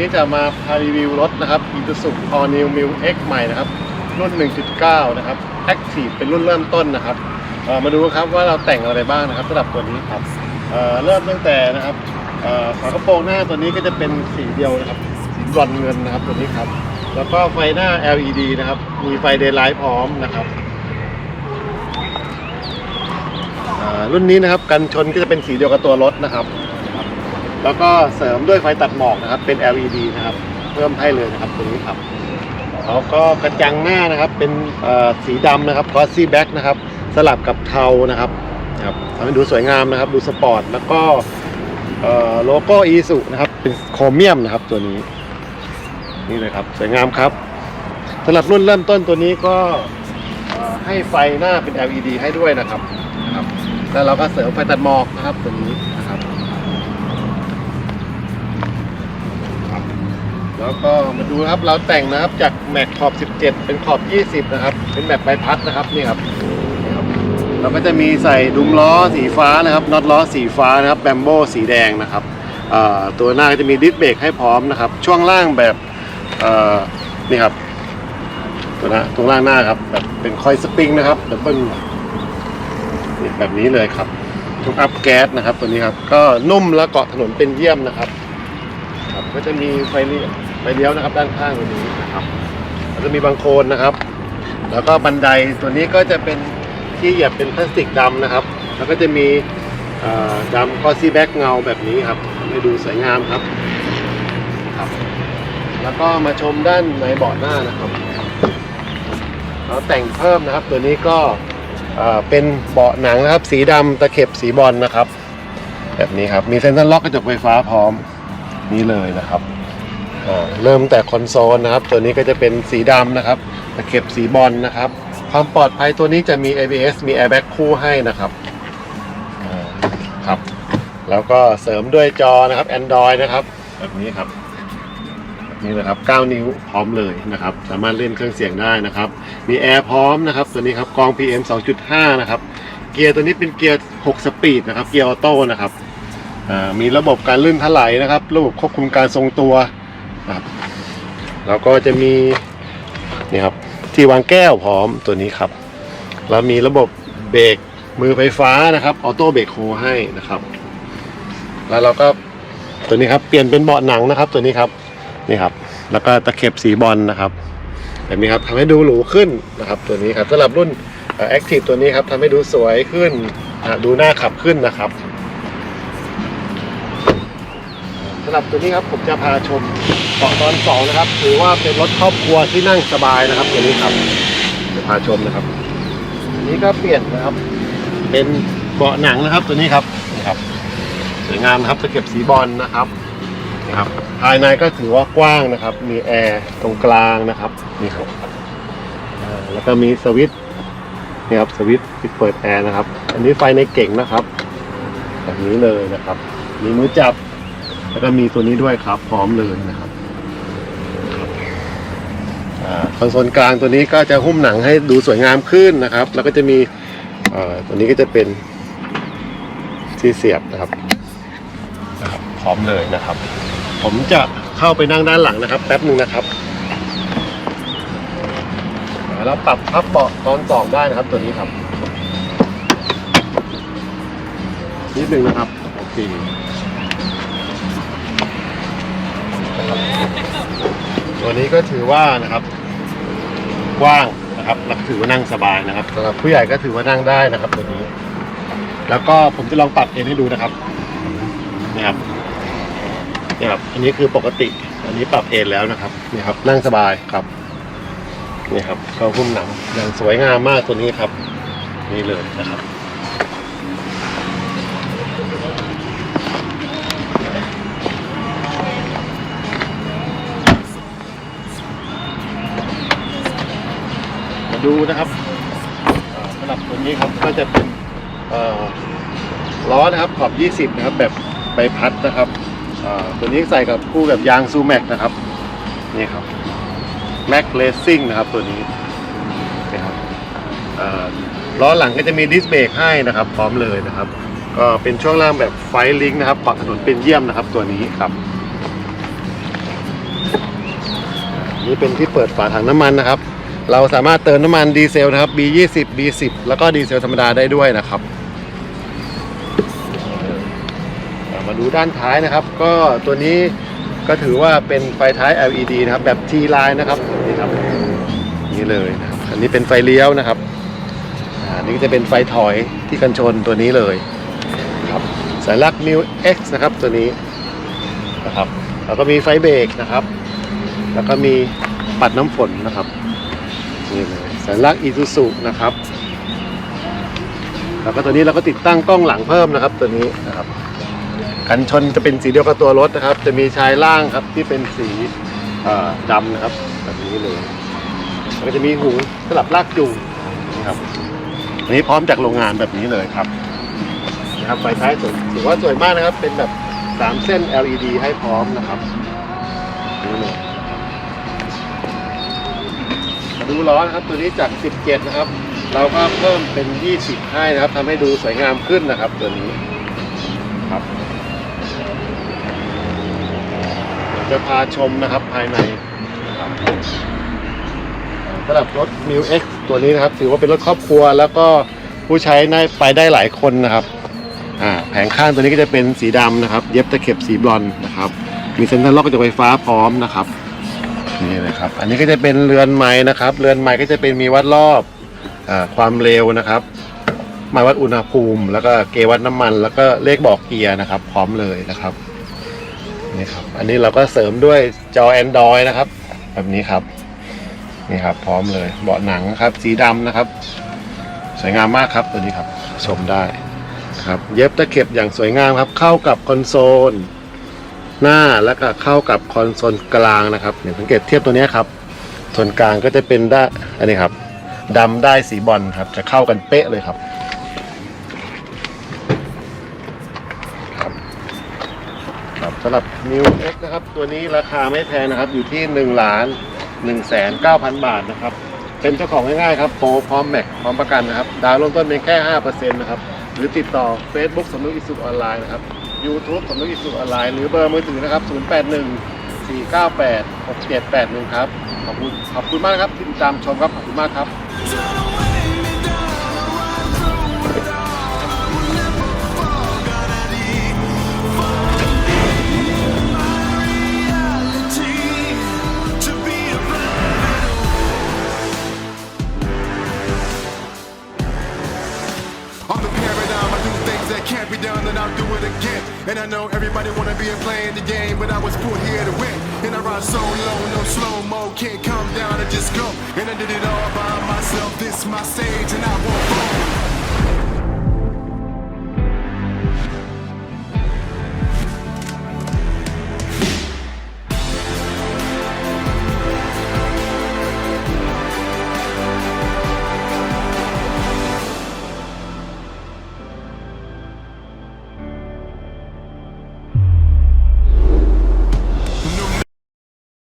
นี้จะมาพารีวิวรถนะครับ Isuzu All New m i l X ใหม่นะครับ รุ่น 1.9 นะครับ Active เป็นรุ่นเริ่มต้นนะครับมาดูครับว่าเราแต่งอะไรบ้างนะครับสำหรับตัวนี้ครับเเริ่มตั้งแต่นะครับฝากระโปรงหน้าตัวนี้ก็จะเป็นสีเดียวนะครับสีบอนเงินนะครับตัวนี้ครับ แล้วก็ไฟหน้า LED นะครับ มีไฟ Daylight พร้อมนะครับรุ่นนี้นะครับกันชนก็จะเป็นสีเดียวกับตัวรถนะครับ แล้วก็เสริมด้วยไฟตัดหมอกนะครับ เป็น LED นะครับ เพิ่มให้เลยนะครับตัวนี้ครับแล้วก็กระจังหน้านะครับเป็นสีดำนะครับ glossy black นะครับสลับกับเทานะครับครับทำให้ดูสวยงามนะครับ ดูสปอร์ตแล้วก็โลโก้อีสุนะครับเป็นโครเมียมนะครับตัวนี้ นี่เลยครับสวยงามครับสำหรับรุ่นเริ่มต้นตัวนี้ก็ให้ไฟหน้าเป็น LED ให้ด้วยนะครับนะครับแล้วเราก็เสริมไฟตัดหมอกนะครับตัวนี้ แล้วก็มาดูครับเราแต่งนะครับจากแม็กขอบ 17 เป็นขอบ 20 นะครับ เป็นแบบใบพัดนะครับนี่ครับนี่ครับ เราก็จะมีใส่ดุมล้อสีฟ้านะครับน็อตล้อสีฟ้านะครับแบมโบสีแดงนะครับตัวหน้าก็จะมีดิสเบรกให้พร้อมนะครับ ช่วงล่างแบบนี่ครับตัวหน้าตรงล่างหน้าครับแบบเป็นคอยสปริงนะครับดับเบิลนี่แบบนี้เลยครับทุกอัพแก๊สนะครับตัวนี้ครับ ก็นุ่มและเกาะถนนเป็นเยี่ยมนะครับครับก็จะมีไฟเลี้ยว ไฟเลี้ยวนะครับด้านข้างตัวนี้นะครับแล้วจะมีบางโคลนนะครับ แล้วก็บันไดตัวนี้ก็จะเป็นที่เหยียบเป็นพลาสติกดำนะครับ แล้วก็จะมีเอ่อดำกอซี่แบ็กเงาแบบนี้ครับให้ดูสวยงามครับครับ แล้วก็มาชมด้านในเบาะหน้านะครับเราแต่งเพิ่มนะครับ ตัวนี้ก็เป็นเบาะหนังนะครับ สีดำตะเข็บสีบอลนะครับ แบบนี้ครับ มีเซ็นทรัลล็อกกระจกไฟฟ้าพร้อมนี่เลยนะครับ อ่าเริ่มแต่คอนโซลนะครับ ตัวนี้ก็จะเป็นสีดำนะครับตะเข็บสีบอลนะครับ ความปลอดภัยตัวนี้จะมี ABS มี airbag คู่ให้นะครับครับ แล้วก็เสริมด้วยจอนะครับ Android นะครับ แบบนี้ครับแบบนี้เลยครับ 9 นิ้วพร้อมเลยนะครับ สามารถเล่นเครื่องเสียงได้นะครับ มีแอร์พร้อมนะครับ ตัวนี้ครับกรอง PM 2.5 นะครับ เกียร์ตัวนี้เป็นเกียร์ 6 สปีดนะครับ เกียร์ออโต้นะครับ มีระบบการลื่นถลายนะครับ ระบบควบคุมการทรงตัว นะครับแล้วก็จะมีนี่ครับที่วางแก้วพร้อมตัวนี้ครับ แล้วมีระบบเบรกมือไฟฟ้านะครับออโต้เบรกโฮให้นะครับ แล้วเราก็ตัวนี้ครับเปลี่ยนเป็นเบาะหนังนะครับ ตัวนี้ครับนี่ครับ แล้วก็ตะเข็บสีบอลนะครับแบบนี้ครับทำให้ดูหรูขึ้นนะครับ ตัวนี้ครับสำหรับรุ่นแอคทีฟตัวนี้ครับทำให้ดูสวยขึ้นดูน่าขับขึ้นนะครับำหรับตัวนี้ครับผมจะพาชมเบาะตอนสองนะครับถือว่าเป็นรถครอบครัวที่นั่งสบายนะครับตัวนี้ครับจะพาชมนะครับอันนี้ก็เปลี่ยนนะครับ เป็นเบาะหนังนะครับตัวนี้ครับนี่ครับสวยงามนะครับตะเก็บสีบอลนะครับนี่ครับ ภายในก็ถือว่ากว้างนะครับ มีแอร์ตรงกลางนะครับนี่ครับแล้วก็มีสวิตช์นี่ครับสวิตช์ปิดเปิดแอร์นะครับ อันนี้ไฟในเก่งนะครับแบบนี้เลยนะครับ มีมือจับ แล้วก็มีตัวนี้ด้วยครับ พร้อมเลยนะครับอ่าคอนโซลกลางตัวนี้ก็จะหุ้มหนังให้ดูสวยงามขึ้นนะครับ แล้วก็จะมีเอ่อตัวนี้ก็จะเป็นที่เสียบนะครับนะครับ พร้อมเลยนะครับ ผมจะเข้าไปนั่งด้านหลังนะครับ แป๊บหนึ่งนะครับอ่าแล้วปรับพับเบาะตอนสองได้นะครับ ตัวนี้ครับนิดหนึ่งนะครับโอเค ตัวนี้ก็ถือว่านะครับกว้างนะครับแล้วก็ถือว่านั่งสบายนะครับสำหรับผู้ใหญ่ก็ถือว่านั่งได้นะครับตัวนี้ แล้วก็ผมจะลองปรับเอนให้ดูนะครับนี่ครับนี่ครับ อันนี้คือปกติ อันนี้ปรับเอนแล้วนะครับนี่ครับ นั่งสบายครับนี่ครับเขาหุ้มหนังอย่างสวยงามมากตัวนี้ครับ นี่เลยนะครับ ดูนะครับสำหรับตัวนี้ครับก็จะเป็นล้อนะครับขอบ 20 นะครับ แบบใบพัดนะครับตัวนี้ใส่กับคู่กับยางซูแม็กนะครับนี่ครับแม็กเลสซิ่งนะครับตัวนี้นี่ครับล้อหลังก็จะมีดิสเบรกให้นะครับ พร้อมเลยนะครับ ก็เป็นช่วงล่างแบบไฟลิงนะครับปรับถนนเป็นเยี่ยมนะครับตัวนี้ครับนี่เป็นที่เปิดฝาถังน้ำมันนะครับ เราสามารถเติมน้ำมันดีเซลนะครับ B20 B10 แล้วก็ดีเซลธรรมดาได้ด้วยนะครับมาดูด้านท้ายนะครับ ก็ตัวนี้ก็ถือว่าเป็นไฟท้าย LED นะครับ แบบ T line นะครับนี่ครับนี่เลยนะครับอันนี้เป็นไฟเลี้ยวนะครับอันนี้จะเป็นไฟถอยที่กันชนตัวนี้เลยครับสัญลักษณ์ Mu X นะครับตัวนี้นะครับแล้วก็มีไฟเบรกนะครับ แล้วก็มีปัดน้ำฝนนะครับ นี่เลยสัญลักษณ์อีซูซุนะครับ แล้วก็ตัวนี้เราก็ติดตั้งกล้องหลังเพิ่มนะครับ ตัวนี้นะครับ กันชนจะเป็นสีเดียวกับตัวรถนะครับ จะมีชายล่างครับที่เป็นสีดำนะครับแบบนี้เลยแล้วก็จะมีหูสลับลากจูงนะครับอันนี้พร้อมจากโรงงานแบบนี้เลยครับนะครับไฟท้ายสวยถือว่าสวยมากนะครับ เป็นแบบสามเส้น LED ให้พร้อมนะครับนี่เลย ดูล้อนะครับตัวนี้จาก 17 นะครับ เราก็เพิ่มเป็น 20 ให้นะครับทำให้ดูสวยงามขึ้นนะครับ ตัวนี้ครับจะพาชมนะครับภายในนะครับสำหรับรถ m ิว X ตัวนี้นะครับ ถือว่าเป็นรถครอบครัว แล้วก็ผู้ใช้ได้ไปได้หลายคนนะครับแผงข้างตัวนี้ก็จะเป็นสีดำนะครับ เย็บตะเข็บสีบลอนนะครับ มีเซ็นทรัลล็อกกระจกไฟฟ้าพร้อมนะครับ นี่เลยครับ อันนี้ก็จะเป็นเรือนไม้นะครับ เรือนไม้ก็จะเป็นมีวัดรอบอาความเร็วนะครับหมายวัดอุณหภูมิ แล้วก็เกวัดน้ำมัน แล้วก็เลขบอกเกียร์นะครับ พร้อมเลยนะครับนี่ครับ อันนี้เราก็เสริมด้วยจอ Android นะครับ แบบนี้ครับนี่ครับ พร้อมเลยเบาะหนังครับ สีดำนะครับ สวยงามมากครับตัวนี้ครับ ชมได้ครับ เย็บตะเข็บอย่างสวยงามครับ เข้ากับคอนโซล หน้าแล้วก็เข้ากับคอนโซลกลางนะครับเนี่ยสังเกตเทียบตัวนี้ครับ ส่วนกลางก็จะเป็นได้อันนี้ครับดำได้สีบอลครับ จะเข้ากันเป๊ะเลยครับครับครับสำหรับ New X นะครับ ตัวนี้ราคาไม่แพงนะครับ อยู่ที่1ล้าน1แสน9,000 บาทนะครับ เป็นเจ้าของง่ายๆครับโปรพร้อมแม็กพร้อมประกันนะครับ ดาวน์เริ่มต้นเป็นแค่ 5%นะครับ หรือติดต่อ Facebook สำนึกอิสุออนไลน์นะครับ YouTube สำนักอิสุออนไลน์หรือเบอร์มือถือนะครับ 081 498 6781 ครับ ขอบคุณขอบคุณมากครับที่ติดตามชมครับ ขอบคุณมากครับ And I know everybody wanna be playing the game, but I was put here to win. And I ride so low, no slow mo, can't come down and just go. And I did it all by myself. This my stage, and I won't.